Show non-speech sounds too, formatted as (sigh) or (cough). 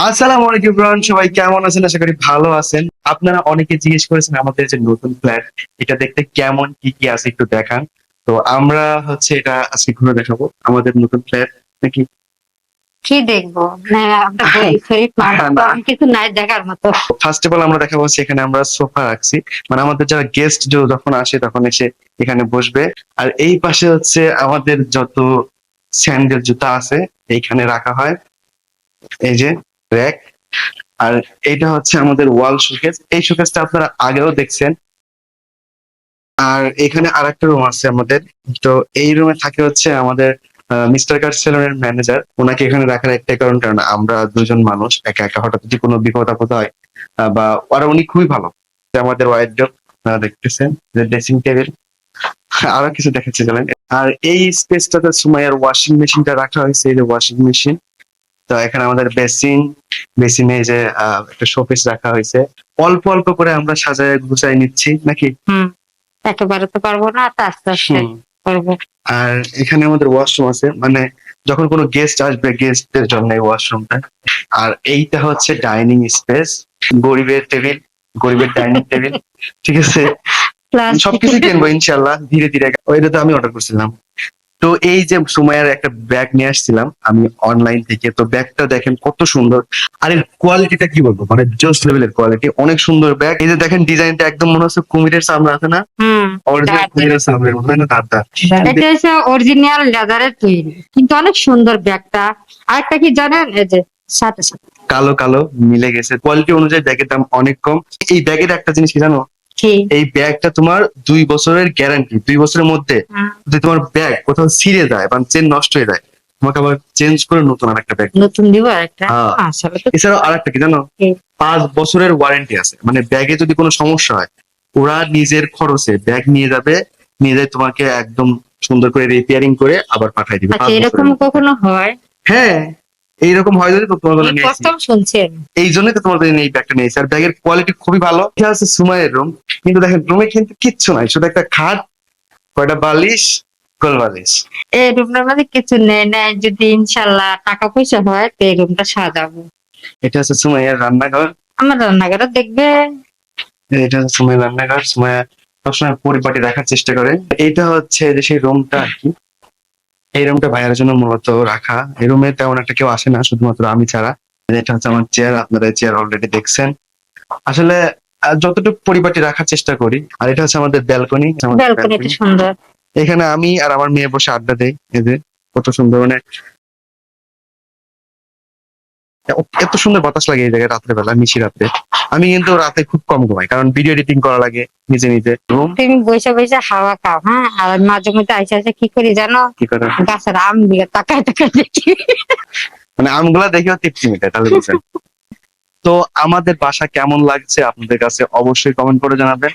আসসালামু আলাইকুম ইব্রাহিম সবাই কেমন আছেন? আশা করি ভালো আছেন। আপনারা অনেকে জিজ্ঞেস করেছেন আমাদের যে নতুন ফ্ল্যাট এটা দেখতে কেমন কি কি আছে একটু দেখান। তো আমরা হচ্ছে এটা আজকে ঘুরে দেখাবো আমাদের নতুন ফ্ল্যাট। নাকি? কি দেখব? (laughs) কিছু নাই দেখার মতো। ফার্স্ট অফ অল আমরা দেখাবো এখানে আমরা সোফা রাখছি। মানে আমাদের যারা গেস্ট যখন আসে তখন এসে এখানে বসবে। আর এই পাশে হচ্ছে আমাদের যত স্যান্ডেল জুতা আছে এইখানে রাখা হয়। এই যে র্যাক আর এটা হচ্ছে আমাদের ওয়াল শোকেস এই শোকেসটা আপনারা আগেও দেখছেন। আর এখানে আরেকটা রুম আছে আমাদের। তো এই রুমে থাকে হচ্ছে আমাদের মিস্টার কার সেলুনের ম্যানেজার ওনাকে এখানে রাখার একটাই কারণ কারণ আমরা দুজন মানুষ, একা একা হঠাৎ যদি কোনো বিপদ আপদ হয় বা আর উনি খুবই ভালো। যে আমাদের ওয়াইড আপনারা দেখতেছেন, যে ড্রেসিং টেবিল আরও কিছু দেখাচ্ছি, চলেন। আর এই স্পেসটাতে সুমাইয়ার ওয়াশিং মেশিনটা রাখা হয়েছে, এই যে ওয়াশিং মেশিন তো এখানে আমাদের বেসিন বেসিনে যে একটা শোপিস রাখা হয়েছে। অল্প অল্প করে আমরা সাজায় গুছাই নিচ্ছি নাকি? একেবারে তো পারব না তো আস্তে আস্তে। আর এখানে আমাদের ওয়াশরুম আছে মানে যখন কোনো গেস্ট আসবে গেস্টদের জন্য এই ওয়াশরুমটা। আর এইটা হচ্ছে ডাইনিং স্পেস গরিবের টেবিল গরিবের ডাইনিং টেবিল ঠিক আছে? সবকিছু কিনবো ইনশাল্লাহ ধীরে ধীরে। ওইটা তো আমি অর্ডার করছিলাম। তো এই যে সময়ের একটা ব্যাগ নিয়ে আসছিলাম আমি অনলাইন থেকে তো ব্যাগটা দেখেন কত সুন্দর। আর এর কোয়ালিটিটা কি বলব? মানে জোস লেভেলের কোয়ালিটি অনেক সুন্দর ব্যাগ এই যে দেখেন ডিজাইনটা একদম মনে হচ্ছে কুমিরের সামনে আছে না? অরিজিনাল কুমিরের সামনে মনে না দাঁত দাঁত। এটা হচ্ছে অরিজিনাল লেদারের তৈরি। কিন্তু অনেক সুন্দর ব্যাগটা আরেকটা কি জানেন? এই যে সাথে সাথে। কালো কালো মিলে গেছে। কোয়ালিটি অনুযায়ী ব্যাগের দাম অনেক কম। এই ব্যাগের একটা জিনিস কি জানো? এই ব্যাগটা তোমার দুই বছরের গ্যারান্টি দুই বছরের মধ্যে যদি তোমার ব্যাগ কোথাও ছিঁড়ে যায় বা চেন নষ্ট হয়ে যায় তোমাকে আবার চেঞ্জ করে নতুন আর একটা ব্যাগ নতুন দিব আরেকটা? হ্যাঁ। আসলে এছাড়াও আর একটা কি জানো? পাঁচ বছরের ওয়ারেন্টি আছে। মানে ব্যাগে যদি কোনো সমস্যা হয় ওরা নিজের খরচে ব্যাগ নিয়ে যাবে নিয়ে যায় তোমাকে একদম সুন্দর করে রিপেয়ারিং করে আবার পাঠিয়ে দিবে। আচ্ছা এরকম কখনো হয়? হ্যাঁ। এইরকম হয় যদি তো তোমার জন্য শুনছেন এই জন্যই তো তোমাদের এই ব্যাগটা নিয়েছি। আর ব্যাগের কোয়ালিটি খুবই ভালো। এটা হচ্ছে সুমাইয়ের রুম কিন্তু দেখেন রুমে কিন্তু কিচ্ছু নাই। শুধু একটা খাট কয়টা বালিশ গোল বালিশ। এই রুমটার মধ্যে কিছু নেই নাই। যদি ইনশাল্লাহ টাকা পয়সা হয় তো এই রুমটা সাজাবো। এটা হচ্ছে সুমাইয়ার রান্নাঘর। আমার রান্নাঘরে দেখবে। এটা হচ্ছে সুমাইয়ার রান্নাঘর। সুমাইয়া সবসময় পরিপাটি রাখার চেষ্টা করে। এটা হচ্ছে যে সেই রুমটা আর কি। এই রুমটা ভাইয়ার জন্য মূলত রাখা। এই রুমে তেমন একটা কেউ আসে না শুধুমাত্র আমি ছাড়া। এটা হচ্ছে আমার চেয়ার আপনারা চেয়ার অলরেডি দেখছেন। আসলে যতটুকু পরিপাটি রাখার চেষ্টা করি আর এটা হচ্ছে আমাদের ব্যালকনি ব্যালকনিটা সুন্দর। এখানে আমি আর আমার মেয়ে বসে আড্ডা দেই এদের কত সুন্দর মানে এত সুন্দর বাতাস লাগে এই জায়গায় রাত্রে বেলা মিশি রাতে আমি কিন্তু রাতে খুব কম ঘুমাই কারণ ভিডিও এডিটিং করা লাগে নিজে নিজে। তুমি বসে বসে হাওয়া খাও হ্যাঁ? আর মাঝে মধ্যে আইসা আইসা কি করি জানো? কি করে? গাছের আমগুলো তাকায় তাকায় দেখি। মানে আমগুলা দেখিও তৃপ্তি মিটায় তাহলে বুঝছেন তো আমাদের বাসা কেমন লাগছে আপনাদের কাছে অবশ্যই কমেন্ট করে জানাবেন।